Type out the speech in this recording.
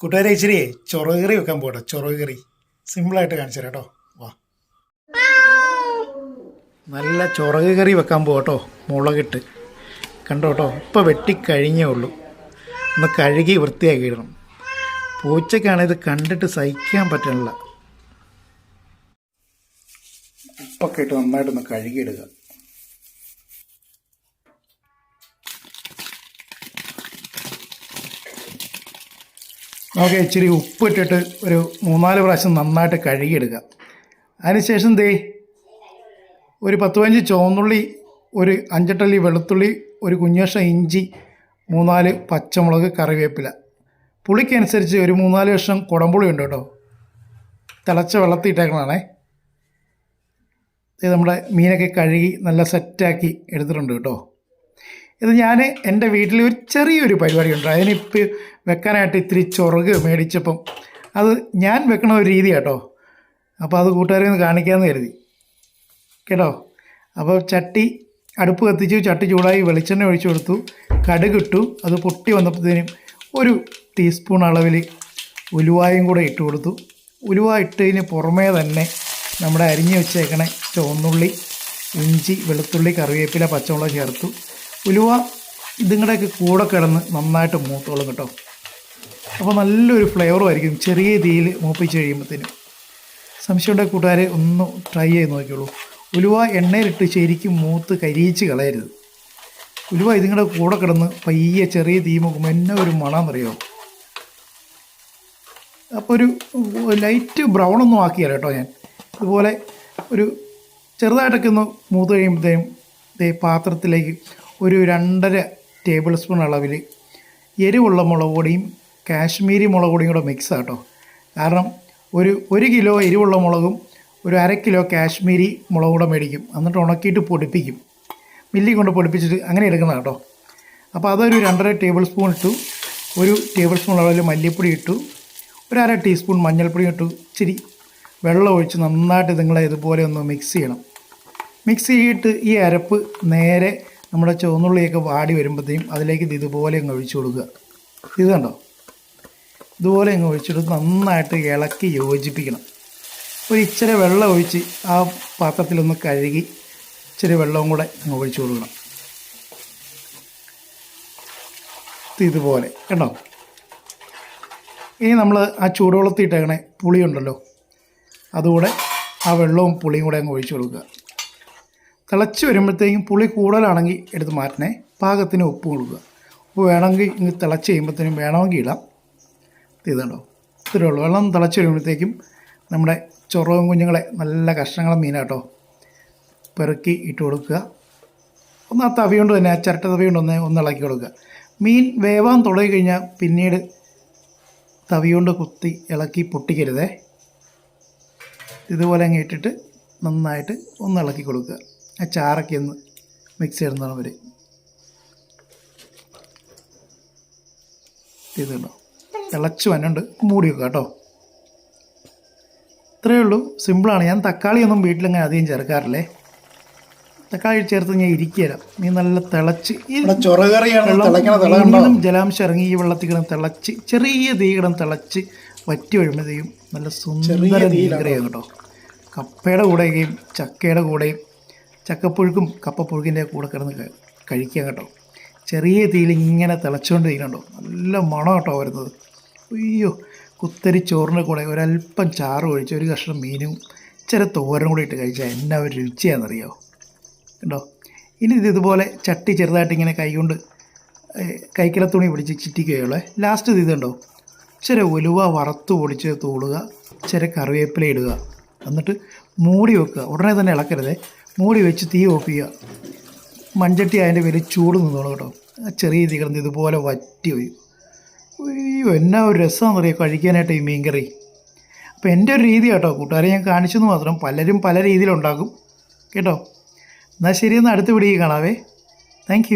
കൂട്ടുകാരെ ഇച്ചിരി ചൊറകറി കറി വെക്കാൻ പോട്ടോ ചൊറകറി. കറി സിമ്പിളായിട്ട് കാണിച്ചു തരാം കേട്ടോ. വാ. നല്ല ചൊറക് കറി വെക്കാൻ പോകട്ടോ. മുളകിട്ട്. കണ്ടോ കേട്ടോ? ഇപ്പം വെട്ടിക്കഴിഞ്ഞേ ഉള്ളൂ. ഒന്ന് കഴുകി വൃത്തിയാക്കി ഇടണം പൂച്ചയ്ക്കാണ് ഇത് കണ്ടിട്ട് സഹിക്കാൻ പറ്റണില്ല. ഉപ്പൊക്കെ ഇട്ട് നന്നായിട്ടൊന്ന് കഴുകിയിടുക. നമുക്ക് ഇച്ചിരി ഉപ്പിട്ടിട്ട് ഒരു മൂന്നാൽ പ്രാവശ്യം നന്നായിട്ട് കഴുകിയെടുക്കുക അതിനുശേഷം ദേ ഒരു പത്ത് പതിനഞ്ച് ചുവന്നുള്ളി ഒരു അഞ്ചെട്ടല്ലി വെളുത്തുള്ളി ഒരു കുഞ്ഞുകഷ്ണം ഇഞ്ചി മൂന്നാൽ പച്ചമുളക് കറിവേപ്പില. പുളിക്കനുസരിച്ച് ഒരു മൂന്നാൽ വർഷം കുടംപുളി ഉണ്ട് കേട്ടോ. തിളച്ച വെള്ളത്തിൽ ഇട്ടേക്കണതാണേ ഇത് നമ്മുടെ മീനൊക്കെ കഴുകി നല്ല സെറ്റാക്കി എടുത്തിട്ടുണ്ട് കേട്ടോ. ഇത് ഞാൻ എന്റെ വീട്ടിൽ ഒരു ചെറിയൊരു പരിപാടി ഉണ്ട് അതിനിപ്പോൾ വെക്കാനായിട്ട് ഇത്തിരി ചൊറുക് മേടിച്ചപ്പം അത് ഞാൻ വെക്കണ ഒരു രീതി കേട്ടോ അപ്പോൾ അത് കൂട്ടുകാരെ ഒന്ന് കാണിക്കാമെന്ന് കരുതി. കേട്ടോ? അപ്പോൾ ചട്ടി അടുപ്പ് കത്തിച്ചു ചട്ടി ചൂടായി വെളിച്ചെണ്ണ ഒഴിച്ചു കൊടുത്തു കടുകിട്ടു അത് പൊട്ടി വന്നപ്പോഴത്തേനും ഒരു ടീസ്പൂൺ അളവിൽ ഉലുവായും കൂടെ ഇട്ട് കൊടുത്തു. ഉലുവ ഇട്ടതിന് പുറമേ തന്നെ നമ്മുടെ അരിഞ്ഞു വെച്ചേക്കണ ചുവന്നുള്ളി ഇഞ്ചി വെളുത്തുള്ളി കറിവേപ്പില പച്ചമുളക് ചേർത്തു. ഉലുവ ഇതുങ്ങളുടെയൊക്കെ കൂടെ കിടന്ന് നന്നായിട്ട് മൂത്തോളും കേട്ടോ. അപ്പോൾ നല്ലൊരു ഫ്ലേവറും ആയിരിക്കും ചെറിയ തീയിൽ മൂപ്പിച്ച് കഴിയുമ്പോഴത്തേനും സംശയമുണ്ടെങ്കിൽ കൂട്ടുകാരെ ഒന്ന് ട്രൈ ചെയ്ത് നോക്കിയുള്ളൂ ഉലുവ എണ്ണയിലിട്ട് ശരിക്കും മൂത്ത് കരിയിച്ച് കളയരുത്. ഉലുവ ഇതിങ്ങളുടെ കൂടെ കിടന്ന് പയ്യെ ചെറിയ തീ നോക്കുമ്പോൾ എന്നെ ഒരു മണമെന്നറിയോ അപ്പോൾ ഒരു ലൈറ്റ് ബ്രൗൺ ഒന്നും ആക്കിയല്ല കേട്ടോ ഞാൻ. ഇതുപോലെ ഒരു ചെറുതായിട്ടൊക്കെ ഒന്ന് മൂത്ത് കഴിയുമ്പോഴത്തേനും പാത്രത്തിലേക്ക് ഒരു രണ്ടര ടേബിൾ സ്പൂൺ അളവിൽ എരിവുള്ള മുളക് പൊടിയും കാശ്മീരി മുളക് പൊടിയും കൂടെ മിക്സ് ആട്ടോ കാരണം ഒരു ഒരു കിലോ എരിവുള്ള മുളകും ഒരു അര കിലോ കാശ്മീരി മുളക് കൂടെ മേടിക്കും. എന്നിട്ട് ഉണക്കിയിട്ട് പൊടിപ്പിക്കും. മില്ലി കൊണ്ട് പൊടിപ്പിച്ചിട്ട് അങ്ങനെ എടുക്കുന്ന കേട്ടോ അപ്പോൾ അതൊരു രണ്ടര ടേബിൾ സ്പൂൺ ഇട്ടു. ഒരു ടേബിൾ സ്പൂൺ അളവിൽ മല്ലിപ്പൊടി ഇട്ടു. ഒരു അര ടീസ്പൂൺ മഞ്ഞൾപ്പൊടി ഇട്ടു. ഇച്ചിരി വെള്ളം ഒഴിച്ച് നന്നായിട്ട് നിങ്ങളെ ഇതുപോലെ ഒന്ന് മിക്സ് ചെയ്യണം. മിക്സ് ചെയ്തിട്ട് ഈ അരപ്പ് നേരെ നമ്മുടെ ചുവന്നുള്ളിയൊക്കെ വാടി വരുമ്പോഴത്തേക്കും അതിലേക്ക് ഇത് ഇതുപോലെ അങ്ങ് ഒഴിച്ചു കൊടുക്കുക. ഇത് കണ്ടോ? ഇതുപോലെ അങ്ങ് ഒഴിച്ചിട്ട് നന്നായിട്ട് ഇളക്കി യോജിപ്പിക്കണം. ഒരു ഇച്ചിരി വെള്ളം ഒഴിച്ച് ആ പാത്രത്തിലൊന്ന് കഴുകി ഇച്ചിരി വെള്ളവും കൂടെ അങ്ങ് ഒഴിച്ചു കൊടുക്കണം. ഇതുപോലെ. കേട്ടോ ഇനി നമ്മൾ ആ ചൂടുവെള്ളത്തിട്ടങ്ങനെ പുളിയുണ്ടല്ലോ. അതുകൂടെ ആ വെള്ളവും പുളിയും കൂടെ അങ്ങ് ഒഴിച്ചു കൊടുക്കുക. തിളച്ച് വരുമ്പോഴത്തേക്കും പുളി കൂടുതലാണെങ്കിൽ എടുത്ത് മാറ്റണേ. പാകത്തിന് ഉപ്പ് കൊടുക്കുക. ഉപ്പ് വേണമെങ്കിൽ ഇങ്ങ് തിളച്ച് കഴിയുമ്പോഴത്തേനും വേണമെങ്കിൽ ഇടാം. ഇതുണ്ടോ ഇത്രയേ ഉള്ളൂ. വെള്ളം തിളച്ച് വരുമ്പോഴത്തേക്കും നമ്മുടെ ചൊറവും കുഞ്ഞുങ്ങളെ നല്ല കഷ്ണങ്ങളെ മീനാട്ടോ. പെറുക്കി ഇട്ട് കൊടുക്കുക. ഒന്ന് ആ തവി കൊണ്ട് തന്നെ ആ ചിരട്ട തവി കൊണ്ട് ഒന്ന് ഇളക്കി കൊടുക്കുക. മീൻ വേവാൻ തുടങ്ങി കഴിഞ്ഞാൽ പിന്നീട് തവി കൊണ്ട് കുത്തി ഇളക്കി പൊട്ടിക്കരുതേ. ഇതുപോലെ അങ്ങ് ഇട്ടിട്ട് നന്നായിട്ട് ഒന്ന് ഇളക്കി കൊടുക്കുക. ആ ചാറൊക്കെ ഒന്ന് മിക്സ് ചെയ്യുന്നതാണ് വരെ ഇതുണ്ടോ തിളച്ച് വന്നുണ്ട് മൂടി വെക്കുക കേട്ടോ. ഇത്രയേ ഉള്ളൂ. സിമ്പിളാണ് ഞാൻ തക്കാളിയൊന്നും വീട്ടിലങ്ങനെ അധികം ചേർക്കാറില്ലേ? തക്കാളി ചേർത്ത് ഞാൻ ഇരിക്കുകയില്ല. നീ നല്ല തിളച്ച് വെള്ളം ജലാംശം ഇറങ്ങി ഈ വെള്ളത്തിൽ കിടന്ന് തിളച്ച് ചെറിയ തീ കിടന്ന് തിളച്ച് വറ്റി വഴുമ്പോഴത്തേക്കും നല്ല സുന്ദര മീൻകറിയാണ് കേട്ടോ. കപ്പയുടെ കൂടെയും ചക്കയുടെ കൂടെയും ചക്കപ്പുഴുക്കും കപ്പപ്പുഴുക്കിന്റെ കൂടെ കിടന്ന് കഴിക്കുക കേട്ടോ. ചെറിയ തീയിൽ ഇങ്ങനെ തിളച്ചുകൊണ്ട് നല്ല മണം കേട്ടോ വരുന്നത്. അയ്യോ കുത്തരി ചോറിന്റെ കൂടെ ഒരല്പം ചാറ് ഒഴിച്ച് ഒരു കഷ്ണം മീനും ഇച്ചിരി തോരനും കൂടി ഇട്ട് കഴിച്ചാൽ എന്നാ ഒരു രുചിയാണെന്നറിയാമോ കണ്ടോ? ഇനി ഇത് ഇതുപോലെ ചട്ടി ചെറുതായിട്ട് ഇങ്ങനെ കൈകൊണ്ട് കൈക്കിള തുണി പിടിച്ച് ചിറ്റിക്കുകയുള്ളേ. ലാസ്റ്റ് ഇത് ചെറിയ ഇച്ചിരി ഉലുവ വറുത്ത് പൊടിച്ച് തൂളുക ചെറിയ കറിവേപ്പില ഇടുക. എന്നിട്ട് മൂടി വെക്കുക. ഉടനെ തന്നെ ഇളക്കരുതേ. മൂടി വെച്ച് തീ ഓഫ് ചെയ്യുക മൺചട്ടി അതിന്റെ പേര് ചൂട് നിന്നോളൂ കേട്ടോ. ചെറിയ തീ കിടന്ന് ഇതുപോലെ വറ്റി വരും. അയ്യോ എന്നാ ഒരു രസമാണെന്നറിയാം? കഴിക്കാനായിട്ട് ഈ മീൻകറി. അപ്പോൾ എന്റെ ഒരു രീതി കേട്ടോ കൂട്ടുകാരെ ഞാൻ കാണിച്ചെന്ന് മാത്രം പലരും പല രീതിയിലുണ്ടാക്കും കേട്ടോ? എന്നാൽ ശരി എന്നാൽ അടുത്ത വീഡിയോ കാണാവേ. താങ്ക്